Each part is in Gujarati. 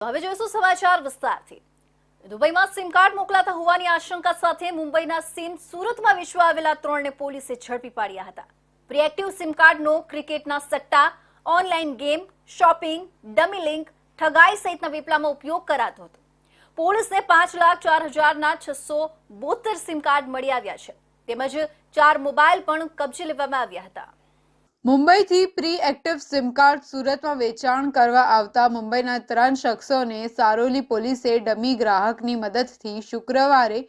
હવે જોઈશું સમાચાર વિસ્તારથી. દુબઈમાં સિમ કાર્ડ મોકલાતા હોવાની આશંકા સાથે મુંબઈના સિમ સુરતમાં વિશ્વ આવેલા ત્રણને પોલીસે ઝડપી પાડ્યા હતા. પ્રિએક્ટિવ સિમ કાર્ડનો ક્રિકેટના સટ્ટા, online game, shopping, dummy link, ઠગાઈ સહિતના વેપલામાં ઉપયોગ કરાતો હતો. પોલીસને પાંચ લાખ ચાર હજારના છસો બોતેર સિમ કાર્ડ મળી આવ્યા છે. તેમજ ચાર મોબાઈલ પણ કબજે લેવામાં આવ્યા હતા. મુંબઈથી પ્રી એક્ટિવ સિમ કાર્ડ સુરતમાં વેચાણ કરવા આવતા મુંબઈના ત્રણ શખ્સોને સારોલી પોલીસે ડમી ગ્રાહકની મદદથી શુક્રવારે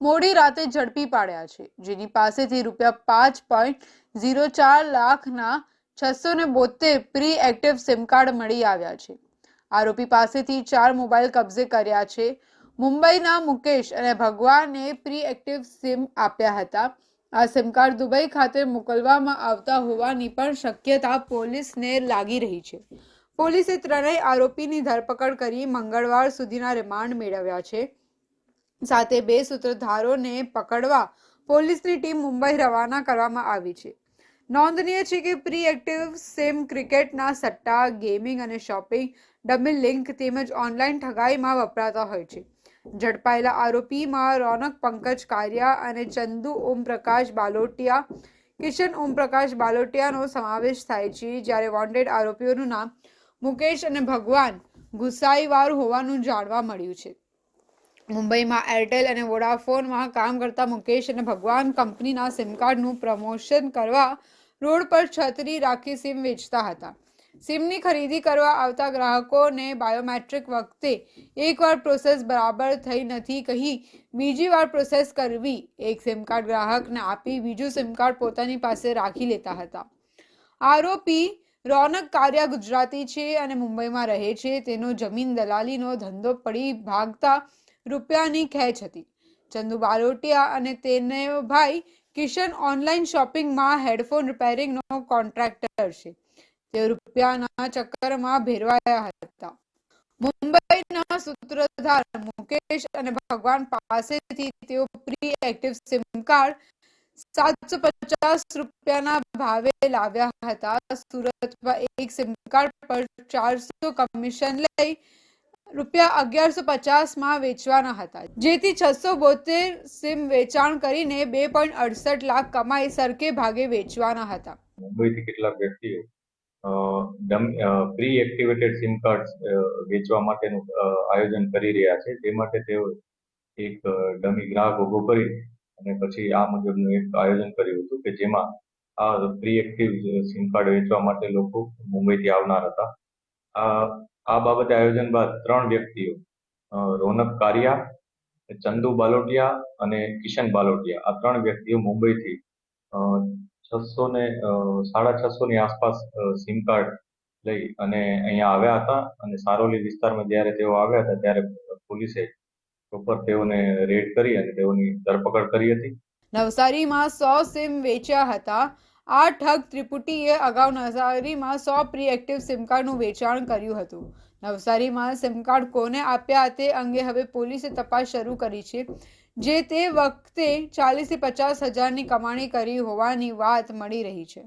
મોડી રાતે ઝડપી પાડ્યા છે, જેની પાસેથી રૂપિયા પાંચ પોઈન્ટ ઝીરો ચાર લાખના છસો ને બોતેર પ્રી એક્ટિવ સિમ કાર્ડ મળી આવ્યા છે. આરોપી પાસેથી ચાર મોબાઈલ કબજે કર્યા છે. મુંબઈના મુકેશ અને ભગવાને પ્રી એક્ટિવ સિમ આપ્યા હતા. આ સિમ કાર્ડ દુબઈ ખાતે મોકલવામાં આવતા હોવાની પણ શક્યતા પોલીસને લાગી રહી છે. પોલીસે ત્રણેય આરોપીની ધરપકડ કરી મંગળવાર સુધીના રિમાન્ડ મેળવ્યા છે. સાથે બે સૂત્રધારોને પકડવા પોલીસની ટીમ મુંબઈ રવાના કરવામાં આવી છે. નોંધનીય છે કે પ્રી એક્ટિવ સિમ ક્રિકેટના સટ્ટા, ગેમિંગ અને શોપિંગ, ડબલ લિંક તેમજ ઓનલાઈન ઠગાઈમાં વપરાતા હોય છે. ઝડપાયેલા આરોપીમાં રોનક, પંકજ કારિયા અને ચંદુ ઓમપ્રકાશ બાલોટિયા, કિશન ઓમપ્રકાશ બાલોટિયાનો સમાવેશ થાય છે, જ્યારે વોન્ટેડ આરોપીઓનું નામ મુકેશ અને ભગવાન ગુસાઈવાર હોવાનું જાણવા મળ્યું છે. મુંબઈમાં એરટેલ અને વોડાફોનમાં કામ કરતા મુકેશ અને ભગવાન કંપનીના સિમ કાર્ડનું પ્રમોશન કરવા રોડ પર છતરી રાખી સિમ વેચતા હતા. સિમની ખરીદી કરવા આવતા ગ્રાહકોને બાયોમેટ્રિક વખતે એકવાર પ્રોસેસ બરાબર થઈ નથી કહી બીજી વાર પ્રોસેસ કરવી. એક સિમ કાર્ડ ગ્રાહકને આપી બીજું સિમ કાર્ડ પોતાની પાસે રાખી લેતા હતા. આરોપી રોનક કાર્યા ગુજરાતી છે અને મુંબઈમાં રહે છે. તેનો જમીન દલાલીનો ધંધો પડી ભાગતા રૂપિયાની ખેંચ હતી. ચંદુ બારોટિયા અને તેને ભાઈ કિશન ઓનલાઈન શોપિંગમાં હેડફોન રિપેરિંગનો કોન્ટ્રાક્ટર છે. તેઓ રૂપિયાના ચક્કરમાં ભેરવાયા હતા. મુંબઈના સૂત્રધાર મુકેશ અને ભગવાન પાસેથી તેઓ પ્રી એક્ટિવ સિમ કાર્ડ સાતસો પચાસ રૂપિયાના ભાવે લાવ્યા હતા. સુરતમાં એક સિમ કાર્ડ પર ચારસો કમિશન લઈ રૂપિયા અગિયારસો પચાસમાં વેચવાના હતા. જેથી છસો બોતેર સિમ વેચાણ કરીને બે પોઈન્ટ અડસઠ લાખ કમાઈ સરકે ભાગે વેચવાના હતા. મુંબઈથી કેટલાક વ્યક્તિઓ પ્રી એક્ટિવેટેડ સિમ કાર્ડ વેચવા માટેનું આયોજન કરી રહ્યા છે. તે માટે તેઓ એક ડમી ગ્રાહક ઊભો કરી અને પછી આ મુજબનું એક આયોજન કર્યું હતું કે જેમાં આ પ્રી એક્ટિવ સિમ કાર્ડ વેચવા માટે લોકો મુંબઈથી આવનાર હતા. આ આ બાબતે આયોજન બાદ ત્રણ વ્યક્તિઓ રોનક કારિયા, ચંદુ બાલોટિયા અને કિશન બાલોટિયા આ ત્રણ વ્યક્તિઓ મુંબઈથી છસો ને સાડા છસો ની આસપાસ સિમ કાર્ડ લઈ અને અહીંયા આવ્યા હતા અને સારોલી વિસ્તારમાં જ્યારે તેઓ આવ્યા હતા ત્યારે પોલીસે પ્રોપર તેઓને રેડ કરી અને તેઓની ધરપકડ કરી હતી. નવસારીમાં સો સિમ વેચ્યા હતા. આ ઠગ ત્રિપુટીએ અગાઉ નવસારીમાં સો પ્રી એક્ટિવ સિમ કાર્ડનું વેચાણ કર્યું હતું. નવસારીમાં સિમ કાર્ડ કોને આપ્યા તે અંગે હવે પોલીસે તપાસ શરૂ કરી છે. જે તે વખતે ચાલીસથી પચાસ હજારની કમાણી કરી હોવાની વાત મળી રહી છે.